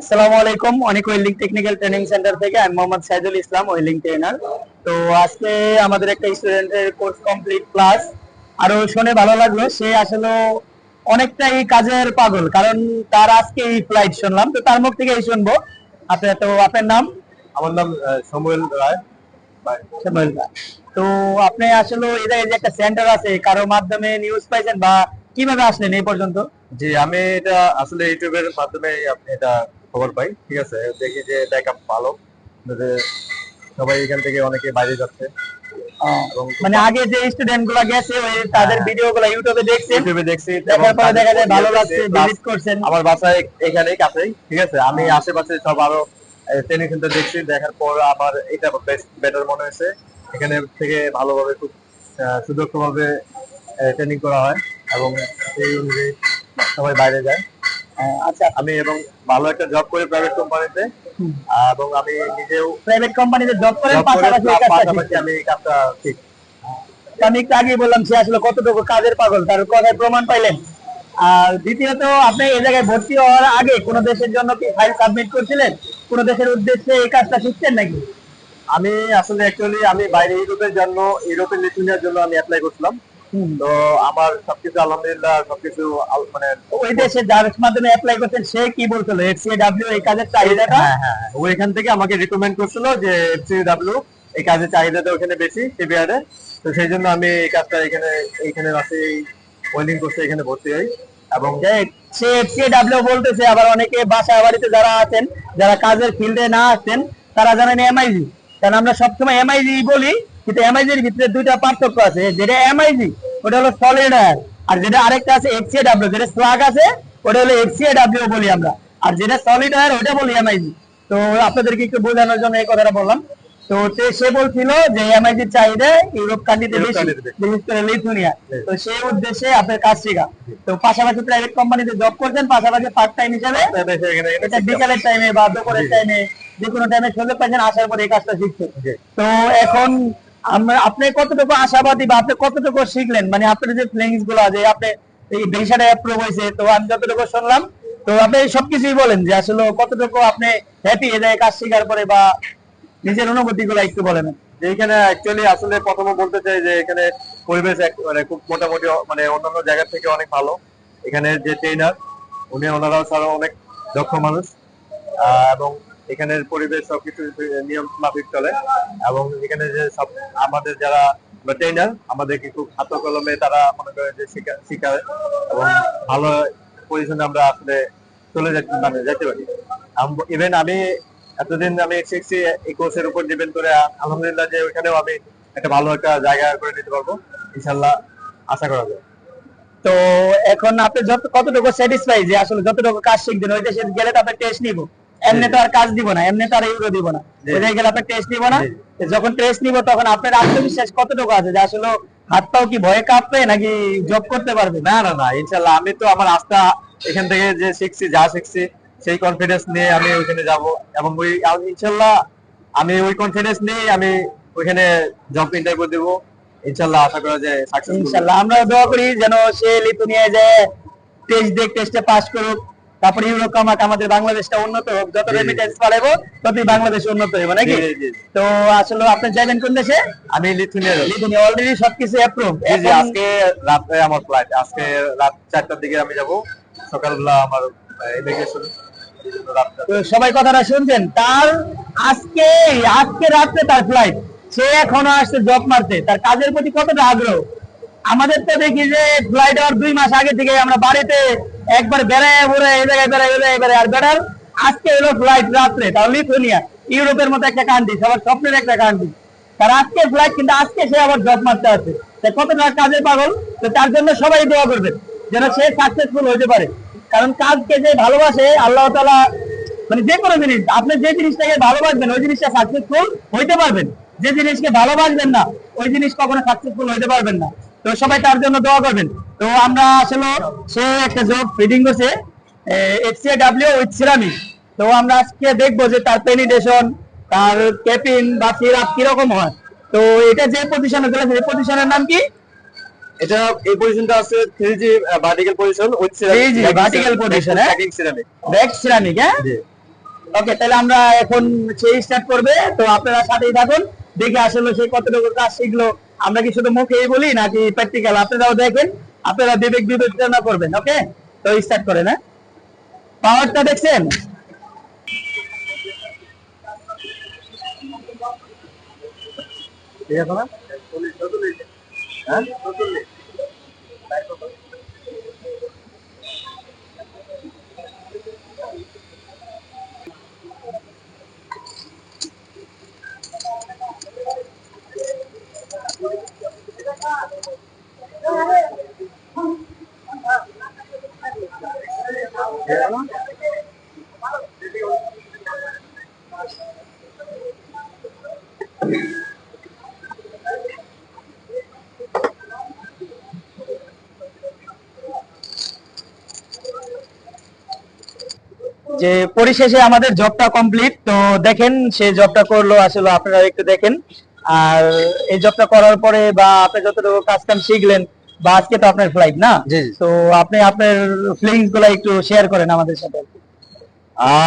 আসসালামু আলাইকুম। অনেক ওয়েল্ডিং টেকনিক্যাল ট্রেনিং সেন্টার থেকে আমি মোহাম্মদ সাইদুল ইসলাম ওয়েল্ডিং ট্রেনার তো আজকে আমাদের একটা স্টুডেন্টের কোর্স কমপ্লিট ক্লাস আরও শুনে ভালো লাগল সে আসলে অনেকটাই কাজের পাগল কারণ তার আজকে এই ফ্লাইট শুনলাম। তো তার মুখ থেকেই শুনব। আপনার তো আপনার নাম? আমার নাম সমুয়েল রায়। শ্যামল দা। তো আপনি আসলে এটা এই যে একটা সেন্টার আছে কারও মাধ্যমে নিউজ পাইছেন বা কীভাবে আসলেন এই পর্যন্ত? জি আমি এটা আসলে ইউটিউবের মাধ্যমে আপনি এটা খবর পাই। ঠিক আছে দেখি যে এটা একটা ভালো। যে সবাই এখান থেকে অনেকে বাইরে যাচ্ছে। মানে আগে যে স্টুডেন্টগুলা গেছে ওই তাদের ভিডিও গুলা ইউটিউবে দেখছেন ইউটিউবে দেখছি দেখার পরে দেখা যায় ভালো লাগছে ভিজিট করছেন। আমার বাসা এখানেই কাছেই ঠিক আছে? আমি আশেপাশে সব আরও ট্রেনিং সেন্টার দেখছি দেখার পর আমার এটা বেটার মনে হয়েছে। এখানে থেকে ভালোভাবে খুব সুদক্ষভাবে ট্রেনিং করা হয়। এবং সেই অনুযায়ী সবাই বাইরে যায়। আচ্ছা। আমি এবং ভালো একটা জব করি প্রাইভেট কোম্পানিতে। এবং আমি নিজেও প্রাইভেট কোম্পানিতে জব করেন করে পাশাপাশি আমি এই কাজটা শিখি আমি একটু আগেই বললাম সে আসলে কতটুকু কাজের পাগল তার কথায় প্রমাণ পাইলেন। আর দ্বিতীয়ত আপনি এই জায়গায় ভর্তি হওয়ার আগে কোন দেশের জন্য কি ফাইল সাবমিট করছিলেন? কোন দেশের উদ্দেশ্যে এই কাজটা শিখছেন নাকি? আমি আসলে অ্যাকচুয়ালি আমি বাইরে ইউরোপের জন্য ইউরোপের লিথুনিয়ার জন্য আমি অ্যাপ্লাই করছিলাম। তো আমার সবকিছু আলহামদুলিল্লাহ সবকিছু মানে ওই দেশে যার মাধ্যমে অ্যাপ্লাই সে কি বলছিল? এফসিএডব্লিউ এই কাজের চাহিদাটা? হ্যাঁ হ্যাঁ ও এখান থেকে আমাকে রিকমেন্ড করছিল যে এফসিডব্লিউ এই কাজের চাহিদাটা ওখানে বেশি সিবিআর তো সেই জন্য আমি এই কাজটা এখানে এইখানে রাতে ওয়েল্ডিং করতে এখানে ভর্তি হই। এবং সে এফসিএডব্লিউ বলতেছে আবার অনেকে বাসা বাড়িতে যারা আছেন যারা কাজের ফিল্ডে না আছেন তারা জানেন এমআইজি কারণ আমরা সবসময় এমআইজি বলি কিন্তু এমআইজির ভিতরে দুইটা পার্থক্য আছে। যেটা এমআইজি ওটা হলো সলিড আয়ার আর যেটা আরেকটা আছে এফসিএডব্লিউ যেটা স্লাগ আছে ওটা হলো এফসিএডব্লিউ বলি আমরা। আর যেটা সলিড আয়ার ওটা বলি এমআইজি তো আপনাদেরকে একটু বোঝানোর জন্য এই কথাটা বললাম। তো সে- বলছিল যে এমআইজি চাহিদা ইউরোপ কান্ট্রিতে বেশি বিশেষ করে লিথুনিয়া। তো সেই উদ্দেশ্যে আপনার কাজ শেখা। তো পাশাপাশি প্রাইভেট কোম্পানিতে জব করছেন পাশাপাশি পার্ট টাইম হিসাবে এটা বিকালের টাইমে বা দুপুরের টাইমে যে কোনো টাইমে সুযোগ পাচ্ছেন আসার পরে এই কাজটা শিখছেন। তো এখন আমরা আপনি কতটুকু আশাবাদী বা আপনি কতটুকু শিখলেন? মানে আপনার যে ফিলিংসগুলো যে আপনি এই ভিসাটা অ্যাপ্রুভ হয়েছে তো আমি যতটুকু শুনলাম, তো আপনি সবকিছুই বলেন যে আসলে কতটুকু আপনি হ্যাপি এ জায়গায় কাজ শেখার করে বা নিজের অনুভূতি গুলো একটু বলেন। যে এখানে অ্যাকচুয়ালি আসলে প্রথমে বলতে চাই যে এখানে পরিবেশ মানে খুব মোটামুটি মানে অন্যান্য জায়গা থেকে অনেক ভালো। এখানে যে ট্রেনার উনি ওনারাও ছাড়া অনেক দক্ষ মানুষ। এবং এখানের পরিবেশ সবকিছু নিয়ম মাফিক চলে এবং এখানে যে সব আমাদের যারা ট্রেনার আমাদেরকে খুব হাত কলমে তারা মনে করে যে শিখা- শিখায় এবং ভালো পজিশনে আমরা আসলে চলে যেতে মানে যেতে পারি। ইভেন আমি এতদিন আমি শিখছি, এই কোর্সের উপর ডিপেন্ড করে, আলহামদুলিল্লাহ যে ওইখানেও আমি একটা ভালো একটা জায়গা করে নিতে পারব ইনশাল্লাহ আশা করা যায়। তো এখন আপনি যত, কতটুকু স্যাটিসফাই যে আসলে যতটুকু কাজ শিখবেন ওই দেশে গেলে তো আপনি টেস্ট নিব? এমনি তো আর কাজ দিব না এমনি তো আর ইউরো দিব না। জায়গায় গেলে আপনি টেস্ট নিব না। যখন টেস্ট নিব তখন আপনার আত্মবিশ্বাস কতটুকু আছে? যে আসলে হাত পাও কি ভয়ে কাঁপবে নাকি জব করতে পারবে? না না না ইনশাল্লাহ আমি তো আমার আস্থা এখান থেকে যে শিখছি যা শিখছি সেই কনফিডেন্স নিয়ে আমি ওইখানে যাব। এবং ওই ইনশাল্লাহ আমি ওই কনফিডেন্স নিয়ে আমি ওইখানে জব ইন্টারভিউ দেব। ইনশাল্লাহ আশা করা যায় সাকসেসফুল ইনশাল্লাহ আমরা দোয়া করি যেন সে লিথুনিয়ায় যায় টেস্ট দেখ টেস্টে পাস করুক। তারপরে ইউরো কামাক আমাদের বাংলাদেশটা উন্নত হোক যত। রেমিটেন্স পাঠাবো ততই বাংলাদেশ উন্নত হবে নাকি। তো আসলে আপনি যাবেন কোন দেশে? আমি লিথুনিয়া লিথুনিয়া অলরেডি সবকিছু অ্যাপ্রুভ জি আজকে রাতে আমার ফ্লাইট আজকে রাত চারটার দিকে আমি যাব। সকালবেলা আমার ইমিগ্রেশন সবাই কথাটা শুনছেন? তার আজকে আজকে রাত্রে তার ফ্লাইট সে এখনও আসছে জব মারতে। তার কাজের প্রতি কতটা আগ্রহ? আমাদের তো দেখি যে ফ্লাইট হওয়ার দুই মাস আগে থেকে আমরা বাড়িতে একবার বেড়ায় বেড়ায়, এই জায়গায় বেড়ায় এই জায়গায় বেড়ায়। আর বেড়ার আজকে এলো ফ্লাইট রাত্রে তাও লিথুনিয়া ইউরোপের মতো একটা কান্ট্রি সবার স্বপ্নের একটা কান্ট্রি তার আজকে ফ্লাইট কিন্তু আজকে সে আবার জব মারতে আছে। তা কতটা কাজের পাগল? তো তার জন্য সবাই দোয়া করবেন, যেন সে সাকসেসফুল হতে পারে। কারণ কাজকে যে ভালোবাসে, আল্লাহ তালা মানে যে কোনো জিনিস, আপনি যে জিনিসটাকে ভালোবাসবেন, ওই জিনিসটা সাকসেসফুল হইতে পারবেন। যে জিনিসকে ভালোবাসবেন না, ওই জিনিস কখনো সাকসেসফুল হইতে পারবেন না। তো সবাই তার জন্য দোয়া করবেন। তো আমরা আসলে সে একটা জব ফিডিং করছে ডাব্লিউ উইথ সিরামিক তো আমরা আজকে দেখব যে তার পেনিটেশন তার ক্যাপিং বা সিরাপ কীরকম হয়। তো এটা যে পজিশনে চলেছে এই পজিশনের নাম কি? এটা এই পজিশনটা আছে three G vertical position with 3G vertical position, হ্যাঁ? সিরামিক ব্যাক সিরামিক হ্যাঁ? ওকে তাহলে আমরা এখন সেই স্টার্ট করবে। তো আপনারা সাথেই থাকুন। দেখে আসলে সে কতটুকু কাজ শিখলো, আমরা কি শুধু মুখেই বলি নাকি প্র্যাকটিক্যাল আপনারাও দেখেন, আপনারা বিবেক বিবেচনা করবেন ওকে তো স্টার্ট করেন হ্যাঁ? পাওয়ারটা দেখছেন? ঠিক আছে হ্যাঁ? যে পরিশেষে আমাদের জবটা কমপ্লিট তো দেখেন সে জবটা করল আসলে আপনারা একটু দেখেন। আর এই জবটা করার পরে বা আপনি যতটুকু কাজ কাম শিখলেন বা আজকে তো আপনার ফ্লাইট না। তো আপনি আপনার ফিলিংসগুলা একটু শেয়ার করেন আমাদের সাথে।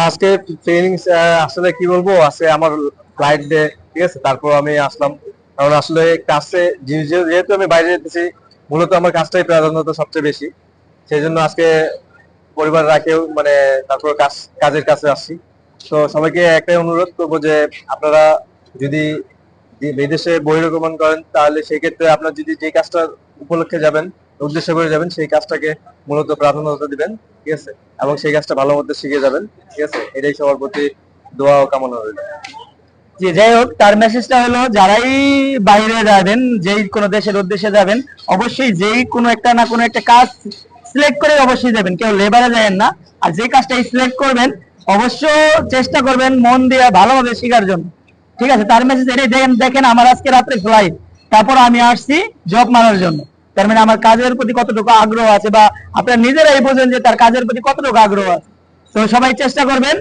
আজকে ট্রেনিংস আসলে কি বলব আজকে আমার ফ্লাইট ডে ঠিক আছে, তারপর আমি আসলাম। কারণ আসলে কাজে যেহেতু আমি বাইরে যেতেছি, মূলত আমার কাজটাই প্রাধান্যতা সবচেয়ে বেশি। সেই জন্য আজকে পরিবার রাখেও মানে তারপর কাজ কাজের কাছে আসছি। তো সবাইকে একটাই অনুরোধ করব যে, আপনারা যদি বিদেশে বহিরগমন করেন, তাহলে সেই ক্ষেত্রে আপনার যদি যে কাজটা উপলক্ষে যাবেন, উদ্দেশ্য করে যাবেন, সেই কাজটাকে মূলত প্রাধান্যতা দিবেন, ঠিক আছে? এবং সেই কাজটা ভালো মতো শিখে যাবেন, ঠিক আছে? এটাই সবার প্রতি দোয়া ও কামনা রইল। যে যাই হোক, তার মেসেজটা হলো, যারাই বাইরে যাবেন, যেই কোনো দেশের উদ্দেশ্যে যাবেন, অবশ্যই যেই কোনো একটা না কোনো একটা কাজ সিলেক্ট করে অবশ্যই যাবেন। কেউ লেবারে যাবেন না। আর যে কাজটা সিলেক্ট করবেন অবশ্য চেষ্টা করবেন মন দিয়ে ভালোভাবে শেখার জন্য। ঠিক আছে? তার মেসেজ এটাই দেখেন দেখেন আমার আজকে রাত্রে ফ্লাইট তারপর আমি আসছি জব মারার জন্য। তার মানে আমার কাজের প্রতি কতটুকু আগ্রহ আছে বা আপনারা নিজেরাই বোঝেন যে তার কাজের প্রতি কতটুকু আগ্রহ আছে। তো সবাই চেষ্টা করবেন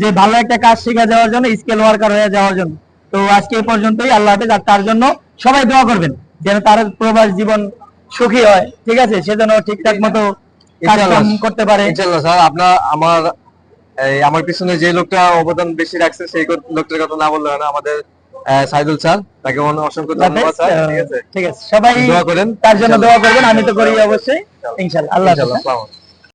যে ভালো একটা কাজ শিখে যাওয়ার জন্য স্কেল ওয়ার্কার হয়ে যাওয়ার জন্য। তো আজকে এই পর্যন্তই। আল্লাহ হাফেজ। আর তার জন্য সবাই দোয়া করবেন যেন তার প্রবাস জীবন সুখী হয়। ঠিক আছে? সেজন্য ঠিকঠাক মতো করতে পারে। ইনশাল্লাহ স্যার আপনার আমার এই আমার পিছনে যে লোকটা অবদান বেশি রাখছে সেই লোকটার কথা না বললে না। আমাদের সাইদুল স্যার তাকে অসংখ্য ধন্যবাদ স্যার। ঠিক আছে? ঠিক আছে। সবাই দোয়া করেন। তার জন্য দোয়া করবেন। আমি তো করি অবশ্যই। ইনশাল্লাহ আল্লাহ হ্যাঁ? আসসালামু আলাইকুম।